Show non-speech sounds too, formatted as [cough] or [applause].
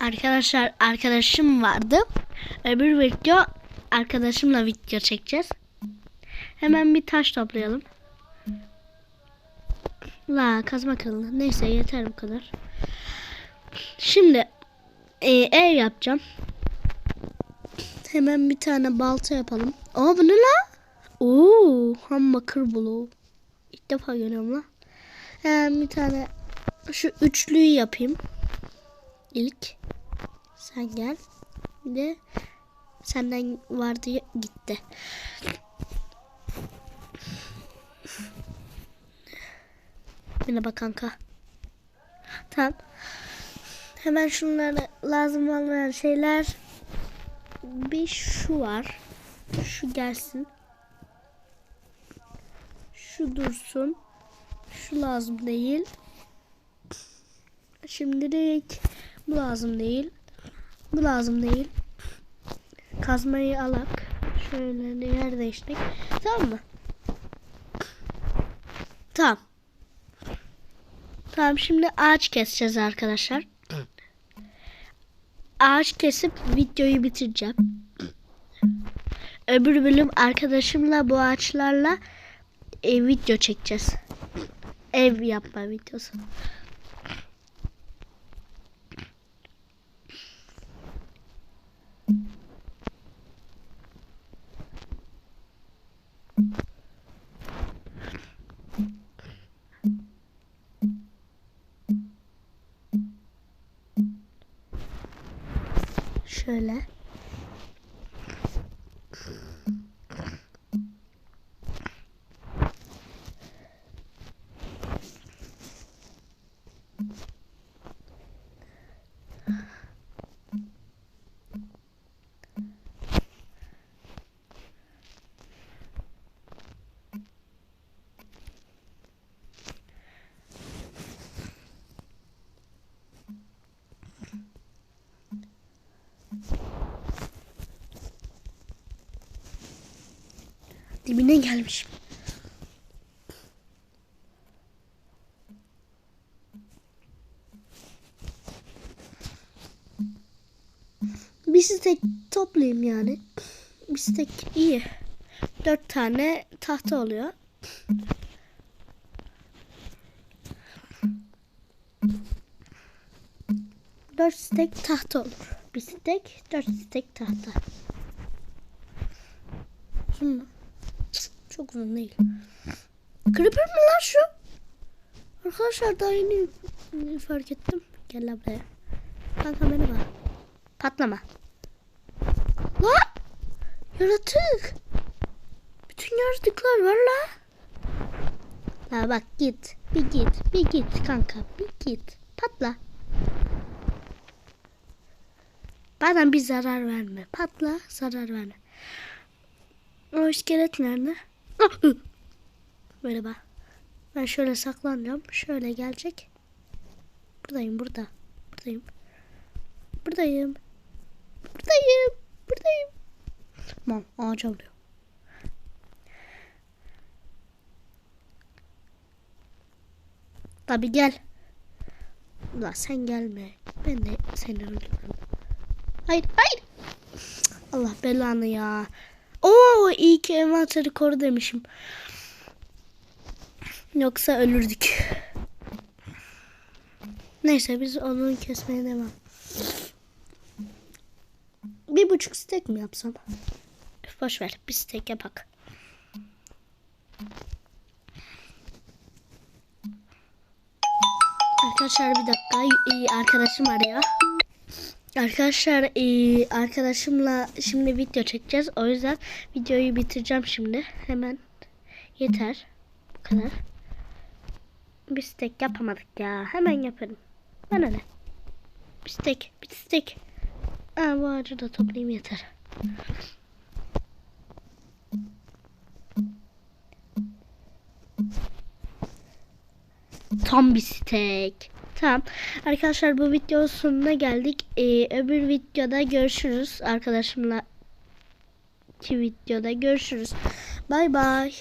Arkadaşlar arkadaşım vardı. Öbür video arkadaşımla video çekeceğiz. Hemen bir taş toplayalım. La kazma kırıldı. Neyse yeter bu kadar. Şimdi e, ev yapacağım. Hemen bir tane balta yapalım. Aa bu ne la? Oo, ham bakır bloğu. İlk defa görüyorum la. Hemen bir tane şu üçlüyü yapayım. İlk. Sen gel. De senden vardı gitti. Merhaba kanka. Tamam. Hemen şunlara lazım olmayan şeyler. Bir şu var. Şu gelsin. Şu dursun. Şu lazım değil. Şimdilik bu lazım değil. Bu lazım değil. Kazmayı alak. Şöyle yer değiştik. Tamam mı? Tamam. Tamam şimdi ağaç keseceğiz arkadaşlar. Ağaç kesip videoyu bitireceğim. Öbür bölüm arkadaşımla bu ağaçlarla e, video çekeceğiz. Ev yapma videosu. Şöyle. Dibine gelmişim. Bir stek toplayayım yani. Bir stek iyi. Dört tane tahta oluyor. Dört stek tahta olur. Bir stek, dört stek tahta. Mu? Çok uzun değil. Creeper mi lan şu? Arkadaşlar daha yeni fark ettim. Gel lan buraya. Kanka merhaba. Patlama. Lan! Yaratık. Bütün yaratıklar var la. La bak git. Bir git. Bir git kanka. Bir git. Patla. Bana bir zarar verme. Patla zarar verme. O iskelet nerede? [laughs] Merhaba. Ben şöyle saklanacağım. Şöyle gelecek. Buradayım burada. Buradayım. Buradayım. Buradayım. Buradayım. Tamam ağaca vuruyor. Tabi gel. La sen gelme. Ben de seni öldürürüm. Hayır hayır. Allah belanı ya. Oo iyi ki envanteri koru demişim. Yoksa ölürdük. Neyse biz onu kesmeye devam. Bir buçuk stek mi yapsam? Boş ver bir stek yapak. Arkadaşlar bir dakika arkadaşım arıyor. Arkadaşlar e, arkadaşımla şimdi video çekeceğiz. O yüzden videoyu bitireceğim şimdi. Hemen yeter. Bu kadar. Bir stek yapamadık ya. Hemen yaparım. Bana ne? Bir stek. Bir stek. Aa, bu ağacı da toplayayım yeter. Tam bir stek. Tamam. Arkadaşlar bu video sonuna geldik. Ee, öbür videoda görüşürüz. Arkadaşımla ki videoda görüşürüz. Bay bay.